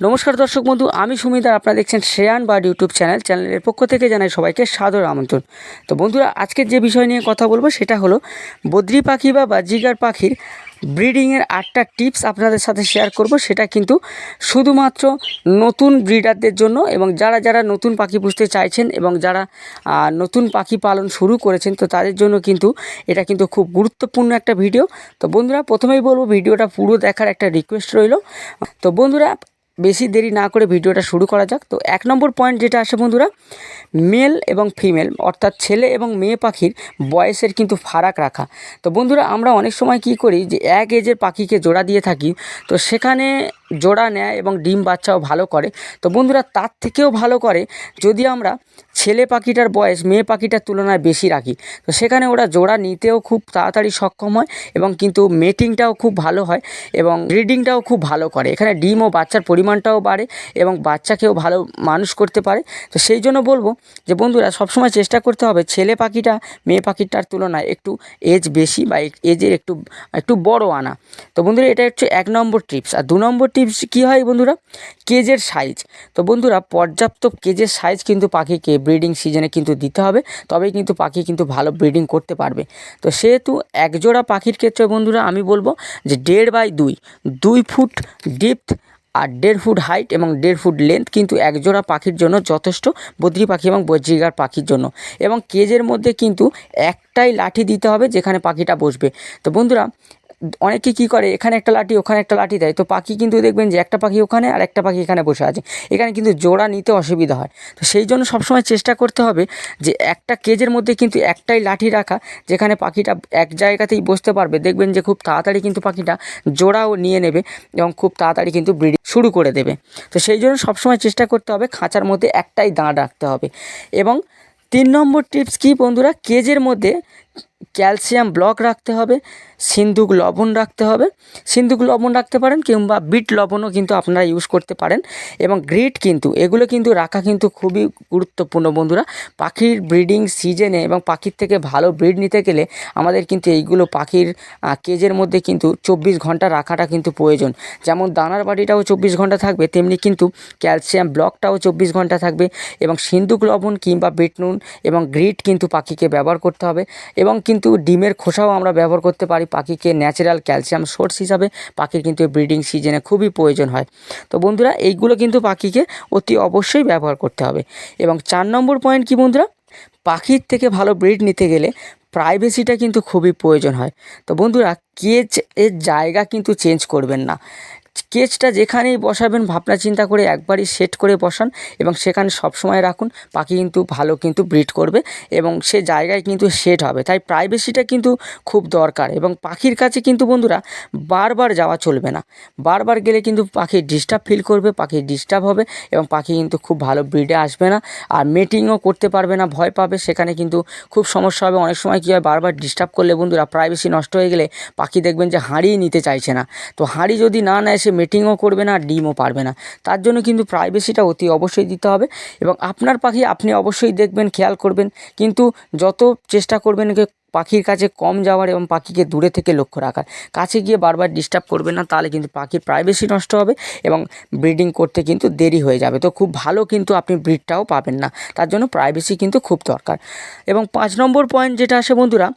নমস্কার দর্শক বন্ধু, আমি সুমিদার আপনারা দেখছেন শ্রেয়ান বার্ড ইউটিউব চ্যানেল। চ্যানেলের পক্ষ থেকে জানাই সবাইকে সাদর আমন্ত্রণ। তো বন্ধুরা, আজকের যে বিষয় নিয়ে কথা বলব, সেটা হলো বদ্রি পাখি বা বাজিগার পাখির ব্রিডিংয়ের আটটা টিপস আপনাদের সাথে শেয়ার করব। সেটা কিন্তু শুধুমাত্র নতুন ব্রিডারদের জন্য এবং যারা যারা নতুন পাখি পুষতে চাইছেন এবং যারা নতুন পাখি পালন শুরু করেছেন, তো তাদের জন্য কিন্তু এটা কিন্তু খুব গুরুত্বপূর্ণ একটা ভিডিও। তো বন্ধুরা, প্রথমেই বলব, ভিডিওটা পুরো দেখার একটা রিকোয়েস্ট রইল। তো বন্ধুরা বেশি দেরি না করে ভিডিওটা শুরু করা যাক। তো এক নম্বর পয়েন্ট যেটা আসে বন্ধুরা মেল এবং ফিমেল অর্থাৎ ছেলে এবং মেয়ে পাখির বয়সের কিন্তু ফারাক রাখা। তো বন্ধুরা, আমরা অনেক সময় কি করি যে এক এজের পাখিকে জোড়া দিয়ে থাকি। তো সেখানে জোড়া নেয় এবং ডিম বাচ্চাও ভালো করে। তো বন্ধুরা, তার থেকেও ভালো করে যদি আমরা ছেলে পাখিটার বয়স, মেয়ে পাখিটার তুলনায় বেশি রাখি, তো সেখানে ওরা জোড়া নিতেও খুব তাড়াতাড়ি সক্ষম হয় এবং কিন্তু মেটিংটাও খুব ভালো হয় এবং ব্রিডিংটাও খুব ভালো করে। এখানে ডিম ও বাচ্চার পরিমাণটাও বাড়ে এবং বাচ্চাকেও ভালো মানুষ করতে পারে। তো সেই জন্য বলব যে বন্ধুরা, সবসময় চেষ্টা করতে হবে ছেলে পাখিটা, মেয়ে পাখিটার তুলনায় একটু এজ বেশি বা এজের একটু একটু বড় আনা। তো বন্ধুরা, এটা হচ্ছে এক নম্বর টিপস আর দু নম্বর টিপস কী হয় বন্ধুরা? কেজের সাইজ তো বন্ধুরা, পর্যাপ্ত কেজের সাইজ কিন্তু পাখিকে ব্রিডিং সিজনে কিন্তু দিতে হবে। তবেই কিন্তু পাখি কিন্তু ভালো ব্রিডিং করতে পারবে। তো সেহেতু একজোড়া পাখির ক্ষেত্রে বন্ধুরা আমি বলব যে দেড় বাই দুই দুই ফুট ডিপথ আর দেড় ফুট হাইট এবং দেড় ফুট লেন্থ কিন্তু একজোড়া পাখির জন্য যথেষ্ট, বদ্রি পাখি এবং বজ্রিগার পাখির জন্য। এবং কেজের মধ্যে কিন্তু একটাই লাঠি দিতে হবে যেখানে পাখিটা বসবে। তো বন্ধুরা অনেকে কী করে, এখানে একটা লাঠি, ওখানে একটা লাঠি দেয়। তো পাখি কিন্তু দেখবেন যে একটা পাখি ওখানে আর একটা পাখি এখানে বসে আছে। এখানে কিন্তু জোড়া নিতে অসুবিধা হয়। তো সেই জন্য সবসময় চেষ্টা করতে হবে যে একটা কেজের মধ্যে কিন্তু একটাই লাঠি রাখা, যেখানে পাখিটা এক জায়গাতেই বসতে পারবে। দেখবেন যে খুব তাড়াতাড়ি কিন্তু পাখিটা জোড়াও নিয়ে নেবে এবং খুব তাড়াতাড়ি কিন্তু ব্রিডিং শুরু করে দেবে। তো সেই জন্য সবসময় চেষ্টা করতে হবে খাঁচার মধ্যে একটাই দাঁড় রাখতে হবে। এবং তিন নম্বর টিপস কি বন্ধুরা? কেজের মধ্যে ক্যালসিয়াম ব্লক রাখতে হবে সিন্দুক লবণ রাখতে হবে। সিন্দুক লবণ রাখতে পারেন কিংবা বিট লবণও কিন্তু আপনারা ইউজ করতে পারেন। এবং গ্রিট কিন্তু, এগুলো কিন্তু রাখা কিন্তু খুবই গুরুত্বপূর্ণ বন্ধুরা। পাখির ব্রিডিং সিজনে এবং পাখির থেকে ভালো ব্রিড নিতে গেলে আমাদের কিন্তু এইগুলো পাখির কেজের মধ্যে কিন্তু চব্বিশ ঘণ্টা রাখাটা কিন্তু প্রয়োজন। যেমন দানার বাড়িটাও চব্বিশ ঘণ্টা থাকবে, তেমনি কিন্তু ক্যালসিয়াম ব্লকটাও চব্বিশ ঘণ্টা থাকবে। এবং সিন্দুক লবণ কিংবা বিট নুন এবং গ্রিট কিন্তু পাখিকে ব্যবহার করতে হবে। এবং কিন্তু ডিমের খোসাও আমরা ব্যবহার করতে পারি পাখিকে ন্যাচারাল ক্যালসিয়াম সোর্স হিসাবে। পাখির কিন্তু ব্রিডিং সিজনে খুবই প্রয়োজন হয়। তো বন্ধুরা, এইগুলো কিন্তু পাখিকে অতি অবশ্যই ব্যবহার করতে হবে। এবং চার নম্বর পয়েন্ট কি বন্ধুরা? পাখির থেকে ভালো ব্রিড নিতে গেলে প্রাইভেসিটা কিন্তু খুবই প্রয়োজন হয়। তো বন্ধুরা কেজ এর জায়গা কিন্তু চেঞ্জ করবেন না। কেজটা যেখানেই বসাবেন, ভাবনা চিন্তা করে একবারই সেট করে বসান এবং সেখানে সবসময় রাখুন। পাখি কিন্তু ভালো কিন্তু ব্রিড করবে এবং সে জায়গায় কিন্তু সেট হবে। তাই প্রাইভেসিটা কিন্তু খুব দরকার এবং পাখির কাছে কিন্তু বন্ধুরা বারবার যাওয়া চলবে না। বারবার গেলে কিন্তু পাখি ডিস্টার্ব ফিল করবে, পাখি ডিস্টার্ব হবে এবং পাখি কিন্তু খুব ভালো ব্রিডে আসবে না। আর মেটিংও করতে পারবে না, ভয় পাবে। সেখানে কিন্তু খুব সমস্যা হবে। অনেক সময় কী হয়, বারবার ডিস্টার্ব করলে বন্ধুরা প্রাইভেসি নষ্ট হয়ে গেলে পাখি দেখবেন যে হাঁড়িই নিতে চাইছে না। তো হাঁড়ি যদি না নেয় সে মিটিংও করবে না, ডিমও পারবে না। তার জন্য কিন্তু প্রাইভেসিটা অতি অবশ্যই দিতে হবে এবং আপনার পাখি আপনি অবশ্যই দেখবেন, খেয়াল করবেন। কিন্তু যত চেষ্টা করবেন পাখির কাছে কম যাওয়ার এবং পাখিকে দূরে থেকে লক্ষ্য রাখার। কাছে গিয়ে বারবার ডিস্টার্ব করবে না, তাহলে কিন্তু পাখির প্রাইভেসি নষ্ট হবে এবং ব্রিডিং করতে কিন্তু দেরি হয়ে যাবে। তো খুব ভালো কিন্তু আপনি ব্রিডটাও পাবেন না, তার জন্য প্রাইভেসি কিন্তু খুব দরকার। এবং পাঁচ নম্বর পয়েন্ট যেটা আসে বন্ধুরা,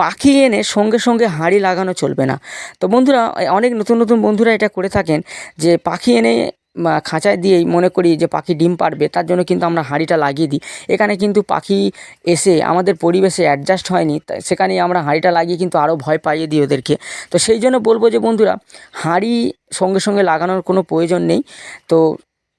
পাখি এনে সঙ্গে সঙ্গে হাঁড়ি লাগানো চলবে না। তো বন্ধুরা অনেক নতুন নতুন বন্ধুরা এটা করে থাকেন যে পাখি এনে খাঁচায় দিয়েই মনে করি যে পাখি ডিম পারবে তার জন্য কিন্তু আমরা হাঁড়িটা লাগিয়ে দিই। এখানে কিন্তু পাখি এসে আমাদের পরিবেশে অ্যাডজাস্ট হয়নি তাই সেখানেই আমরা হাঁড়িটা লাগিয়ে কিন্তু আরও ভয় পাইয়ে দিই ওদেরকে। তো সেই জন্য বলব যে বন্ধুরা, হাঁড়ি সঙ্গে সঙ্গে লাগানোর কোনো প্রয়োজন নেই। তো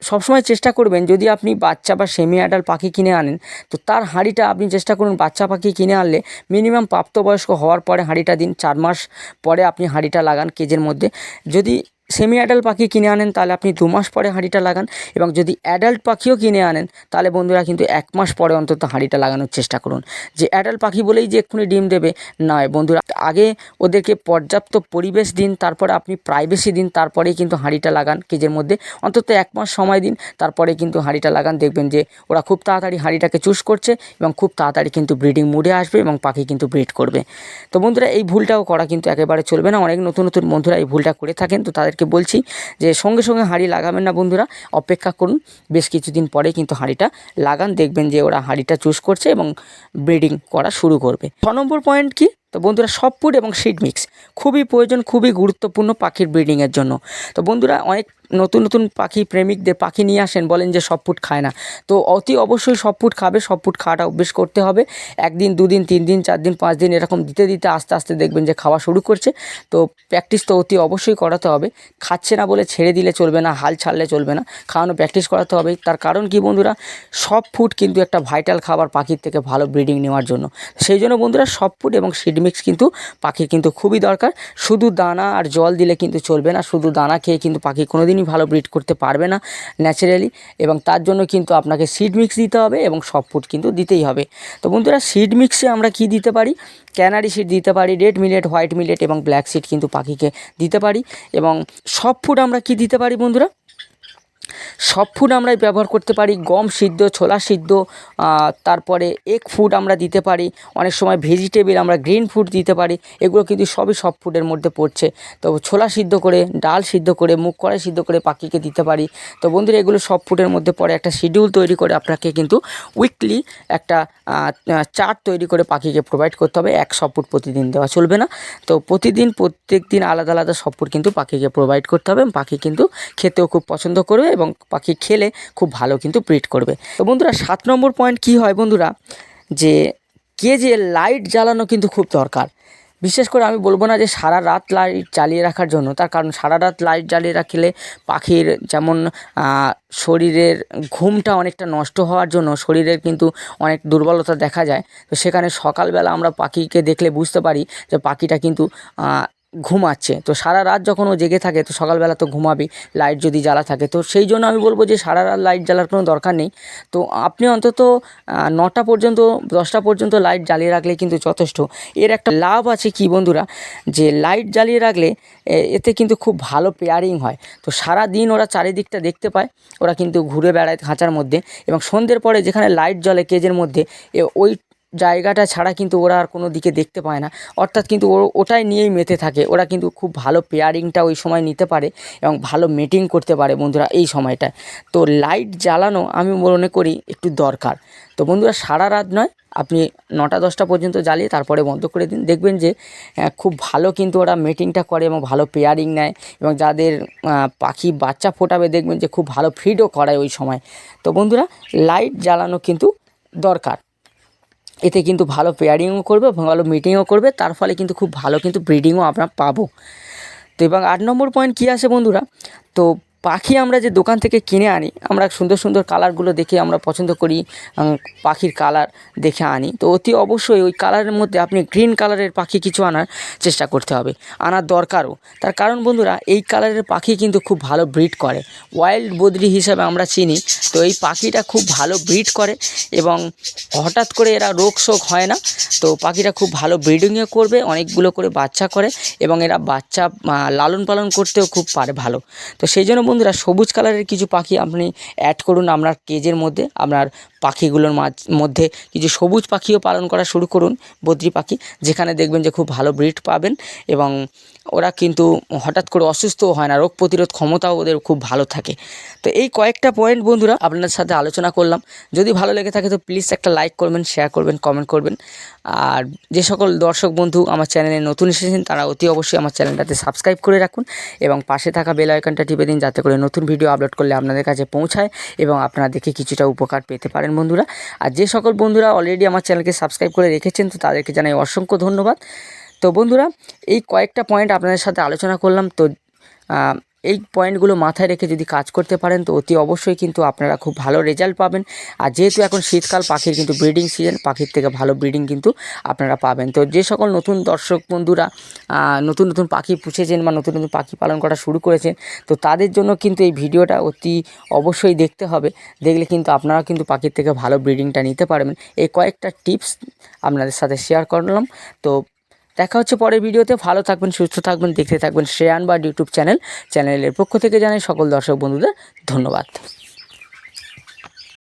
সবসময় চেষ্টা করবেন, যদি আপনি বাচ্চা বা সেমি অ্যাডাল্ট পাখি কিনে আনেন, তো তার হাঁড়িটা আপনি চেষ্টা করুন বাচ্চা পাখি কিনে আনলে মিনিমাম প্রাপ্তবয়স্ক হওয়ার পরে হাঁড়িটা দিন, চার মাস পরে আপনি হাঁড়িটা লাগান কেজের মধ্যে। যদি সেমি অ্যাডাল্ট পাখি কিনে আনেন, তাহলে আপনি দু মাস পরে হাঁড়িটা লাগান এবং যদি অ্যাডাল্ট পাখিও কিনে আনেন, তাহলে বন্ধুরা কিন্তু এক মাস পরে অন্তত হাঁড়িটা লাগানোর চেষ্টা করুন। যে অ্যাডাল্ট পাখি বলেই যে এক্ষুনি ডিম দেবে, নয়। বন্ধুরা, আগে ওদেরকে পর্যাপ্ত পরিবেশ দিন, তারপরে আপনি প্রাইভেসি দিন, তারপরেই কিন্তু হাঁড়িটা লাগান কেজের মধ্যে। অন্তত এক মাস সময় দিন, তারপরে কিন্তু হাঁড়িটা লাগান। দেখবেন যে ওরা খুব তাড়াতাড়ি হাঁড়িটাকে চুজ করছে এবং খুব তাড়াতাড়ি কিন্তু ব্রিডিং মুডে আসবে এবং পাখি কিন্তু ব্রিড করবে। তো বন্ধুরা, এই ভুলটাও করা কিন্তু একেবারে চলবে না। অনেক নতুন নতুন বন্ধুরা এই ভুলটা করে থাকেন, তো তাদেরকে আপনাদেরকে বলছি যে সঙ্গে সঙ্গে হাঁড়ি লাগাবেন না বন্ধুরা, অপেক্ষা করুন। বেশ কিছুদিন পরে কিন্তু হাঁড়িটা লাগান, দেখবেন যে ওরা হাঁড়িটা চুজ করছে এবং ব্রিডিং করা শুরু করবে। ছ নম্বর পয়েন্ট কি? তো বন্ধুরা, সব ফুড এবং সিড মিক্স। খুবই প্রয়োজন, খুবই গুরুত্বপূর্ণ পাখির ব্রিডিংয়ের জন্য। তো বন্ধুরা, অনেক নতুন নতুন পাখি প্রেমিকদের পাখি নিয়ে আসেন, বলেন যে সব ফুট খায় না। তো অতি অবশ্যই সব ফুট খাবে, সব ফুট খাওয়াটা অভ্যেস করতে হবে। একদিন, দুদিন তিন দিন চার দিন পাঁচ দিন এরকম দিতে দিতে আস্তে আস্তে দেখবেন যে খাওয়া শুরু করছে। তো প্র্যাকটিস তো অতি অবশ্যই করাতে হবে। খাচ্ছে না বলে ছেড়ে দিলে চলবে না, হাল ছাড়লে চলবে না। খাওয়ানো প্র্যাকটিস করাতে হবে। তার কারণ কি বন্ধুরা? সব ফুড কিন্তু একটা ভাইটাল খাবার পাখির থেকে ভালো ব্রিডিং নেওয়ার জন্য। সেই জন্য বন্ধুরা, সব ফুড এবং সিড মিক্স কিন্তু পাখির কিন্তু খুবই দরকার। শুধু দানা আর জল দিলে কিন্তু চলবে না। শুধু দানা খেয়ে কিন্তু পাখি কোনো দিনই ভালো ব্রিড করতে পারবে না ন্যাচারালি এবং তার জন্য কিন্তু আপনাকে সিড মিক্স দিতে হবে এবং সব ফুড কিন্তু দিতেই হবে। তো বন্ধুরা সিড মিক্সে আমরা কি দিতে পারি? ক্যানারি সিড দিতে পারি রেড মিলেট হোয়াইট মিলেট এবং ব্ল্যাক সিড কিন্তু পাখিকে দিতে পারি এবং সব ফুড আমরা কি দিতে পারি বন্ধুরা? সব ফুড আমরা ব্যবহার করতে পারি, গম সিদ্ধ, ছোলা সিদ্ধ তারপরে এগ ফুড আমরা দিতে পারি, অনেক সময় ভেজিটেবিল আমরা গ্রিন ফুড দিতে পারি, এগুলো কিন্তু সবই সব ফুডের মধ্যে পড়ছে। তো ছোলা সিদ্ধ করে, ডাল সিদ্ধ করে, মুগ কড়াই সিদ্ধ করে পাখিকে দিতে পারি। তো বন্ধুরা, এগুলো সব ফুডের মধ্যে পড়ে, একটা শিডিউল তৈরি করে আপনাকে কিন্তু উইকলি একটা চার্ট তৈরি করে পাখিকে প্রোভাইড করতে হবে, এক সব ফুড প্রতিদিন দেওয়া চলবে না। তো প্রতিদিন প্রত্যেক দিন আলাদা আলাদা সব ফুড কিন্তু পাখিকে প্রোভাইড করতে হবে, পাখি কিন্তু খেতেও খুব পছন্দ করবে এবং পাখি খেলে খুব ভালো কিন্তু ব্রিড করবে। তো বন্ধুরা, সাত নম্বর পয়েন্ট কি হয় বন্ধুরা? যে কেজে লাইট জ্বালানো কিন্তু খুব দরকার। বিশেষ করে আমি বলব না যে সারা রাত লাইট জ্বালিয়ে রাখার জন্য। তার কারণ সারা রাত লাইট জ্বালিয়ে রাখলে পাখির যেমন শরীরের ঘুমটা অনেকটা নষ্ট হওয়ার জন্য শরীরের কিন্তু অনেক দুর্বলতা দেখা যায়। তো সেখানে সকালবেলা আমরা পাখিকে দেখলে বুঝতে পারি যে পাখিটা কিন্তু ঘুমাচ্ছে। তো সারা রাত যখন ও জেগে থাকে, তো সকালবেলা তো ঘুমাবে লাইট যদি জ্বালা থাকে। তো সেই জন্য আমি বলব যে সারা রাত লাইট জ্বালার কোনো দরকার নেই। তো আপনি অন্তত নটা পর্যন্ত, দশটা পর্যন্ত লাইট জ্বালিয়ে রাখলে কিন্তু যথেষ্ট। এর একটা লাভ আছে কি বন্ধুরা? যে লাইট জ্বালিয়ে রাখলে এতে কিন্তু খুব ভালো পেয়ারিং হয়। তো সারা দিন ওরা চারিদিকটা দেখতে পায়, ওরা কিন্তু ঘুরে বেড়ায় খাঁচার মধ্যে। এবং সন্ধ্যের পরে যেখানে লাইট জ্বলে কেজের মধ্যে ওই জায়গাটা ছাড়া কিন্তু ওরা আর কোনো দিকে দেখতে পায় না। অর্থাৎ কিন্তু ও, ওটাই নিয়েই মেতে থাকে। ওরা কিন্তু খুব ভালো পেয়ারিংটা ওই সময় নিতে পারে এবং ভালো মিটিং করতে পারে বন্ধুরা এই সময়টায়। তো লাইট জ্বালানো আমি মনে করি একটু দরকার। তো বন্ধুরা সারা রাত নয়, আপনি নটা দশটা পর্যন্ত জ্বালিয়ে তারপরে বন্ধ করে দিন। দেখবেন যে খুব ভালো কিন্তু ওরা মিটিংটা করে এবং ভালো পেয়ারিং নেয় এবং যাদের পাখি বাচ্চা ফোটাবে দেখবেন যে খুব ভালো ফিডও করায় ওই সময়। তো বন্ধুরা লাইট জ্বালানো কিন্তু দরকার। এতে কিন্তু ভালো পেয়ারিংও করবে, ভালো মিটিংও করবে, তার ফলে কিন্তু খুব ভালো কিন্তু ব্রিডিংও আমরা পাবো। তো এবং আট নম্বর পয়েন্ট কী আছে বন্ধুরা? তো পাখি আমরা যে দোকান থেকে কিনে আনি, আমরা সুন্দর সুন্দর কালারগুলো দেখে আমরা পছন্দ করি পাখির কালার দেখে আনি। তো অতি অবশ্যই ওই কালারের মধ্যে আপনি গ্রিন কালারের পাখি কিছু আনার চেষ্টা করতে হবে, আনার দরকারও। তার কারণ বন্ধুরা, এই কালারের পাখি কিন্তু খুব ভালো ব্রিড করে। ওয়াইল্ড বদ্রি হিসাবে আমরা চিনি, তো এই পাখিটা খুব ভালো ব্রিড করে এবং হঠাৎ করে এরা রোগ শোক হয় না, তো পাখিটা খুব ভালো ব্রিডিংও করবে, অনেকগুলো করে বাচ্চা করে এবং এরা বাচ্চা লালন পালন করতেও খুব পারে ভালো। তো সেই জন্য বন্ধুরা সবুজ কালারের কিছু পাখি আপনি অ্যাড করুন আপনার কেজের মধ্যে। আপনার পাখিগুলোর মাঝ, মধ্যে কিছু সবুজ পাখিও পালন করা শুরু করুন, বদ্রি পাখি, যেখানে দেখবেন যে খুব ভালো ব্রিড পাবেন এবং ওরা কিন্তু হঠাৎ করে অসুস্থও হয় না, রোগ প্রতিরোধ ক্ষমতাও ওদের খুব ভালো থাকে। তো এই কয়েকটা পয়েন্ট বন্ধুরা আপনাদের সাথে আলোচনা করলাম। যদি ভালো লেগে থাকে তো প্লিজ একটা লাইক করবেন শেয়ার করবেন কমেন্ট করবেন। আর যে সকল দর্শক বন্ধু আমার চ্যানেলে নতুন এসেছেন, তারা অতি অবশ্যই আমার চ্যানেলটাতে সাবস্ক্রাইব করে রাখুন এবং পাশে থাকা বেল আইকনটা টিপে দিন, যাতে করে নতুন ভিডিও আপলোড করলে আপনাদের কাছে পৌঁছায় এবং আপনারা দেখে কিছুটা উপকার পেতে পারেন বন্ধুরা। আর যে সকল বন্ধুরা অলরেডি আমার চ্যানেলকে সাবস্ক্রাইব করে রেখেছেন, তো তাদেরকে জানাই অসংখ্য ধন্যবাদ। তো বন্ধুরা, এই কয়েকটা পয়েন্ট আপনাদের সাথে আলোচনা করলাম। তো এই পয়েন্টগুলো মাথায় রেখে যদি কাজ করতে পারেন, তো অতি অবশ্যই কিন্তু আপনারা খুব ভালো রেজাল্ট পাবেন। আর যেহেতু এখন শীতকাল, পাখির কিন্তু ব্রিডিং সিজন পাখির থেকে ভালো ব্রিডিং কিন্তু আপনারা পাবেন। তো যে সকল নতুন দর্শক বন্ধুরা নতুন নতুন পাখি পুষেছেন বা নতুন নতুন পাখি পালন করা শুরু করেছেন, তো তাদের জন্য কিন্তু এই ভিডিওটা অতি অবশ্যই দেখতে হবে। দেখলে কিন্তু আপনারা কিন্তু পাখির থেকে ভালো ব্রিডিংটা নিতে পারবেন। এই কয়েকটা টিপস আপনাদের সাথে শেয়ার করলাম। তো দেখা হচ্ছে পরের ভিডিওতে। ভালো থাকবেন, সুস্থ থাকবেন, দেখতে থাকবেন শ্রেয়ান বা ইউটিউব চ্যানেল। চ্যানেলের পক্ষ থেকে জানাই সকল দর্শক বন্ধুদের ধন্যবাদ।